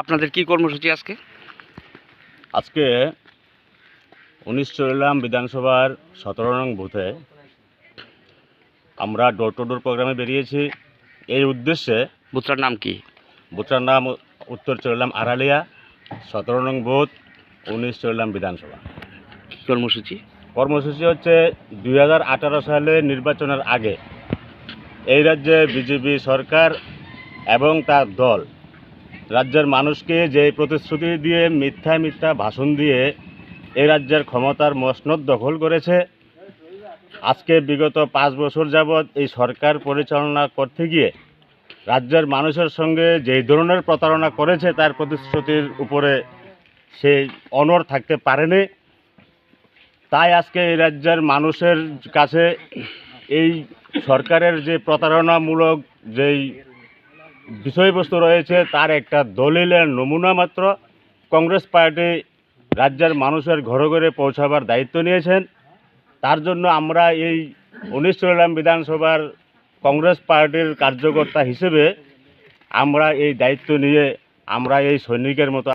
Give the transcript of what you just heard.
আপনাদের কি কর্মসূচি আজকে? আজকে উনিশ চল্লাম বিধানসভার সতেরো নং বুথে আমরা ডোর টু ডোর প্রোগ্রামে বেরিয়েছি। এই উদ্দেশ্যে বুথটার নাম কি? বুথটার নাম উত্তর চল্লাম আড়ালিয়া সতেরো নং বুথ। উনিশ চল্লাম বিধানসভা। কর্মসূচি? কর্মসূচি হচ্ছে দু হাজার আঠারো সালে নির্বাচনের আগে এই রাজ্যে বিজেপি সরকার এবং তার দল রাজ্যের মানুষকে যে প্রতিশ্রুতি দিয়ে মিথ্যা মিথ্যা ভাষণ দিয়ে এই রাজ্যের ক্ষমতার মসনদ দখল করেছে আজকে বিগত পাঁচ বছর যাবৎ এই সরকার পরিচালনা করতে গিয়ে রাজ্যের মানুষের সঙ্গে যেই ধরনের প্রতারণা করেছে তার প্রতিশ্রুতির উপরে সে অনর থাকতে পারেনি। তাই আজকে এই রাজ্যের মানুষের কাছে এই সরকারের যে প্রতারণামূলক যেই বিষয়বস্তু রয়েছে, তার একটা দলিলের নমুনা মাত্র। কংগ্রেস পার্টি রাজ্যের মানুষের ঘরে ঘরে পৌঁছাবার দায়িত্ব নিয়েছেন। তার জন্য আমরা এই উনিশ চল্লাম বিধানসভার কংগ্রেস পার্টির কার্যকর্তা হিসেবে আমরা এই দায়িত্ব নিয়ে আমরা এই সৈনিকের মতো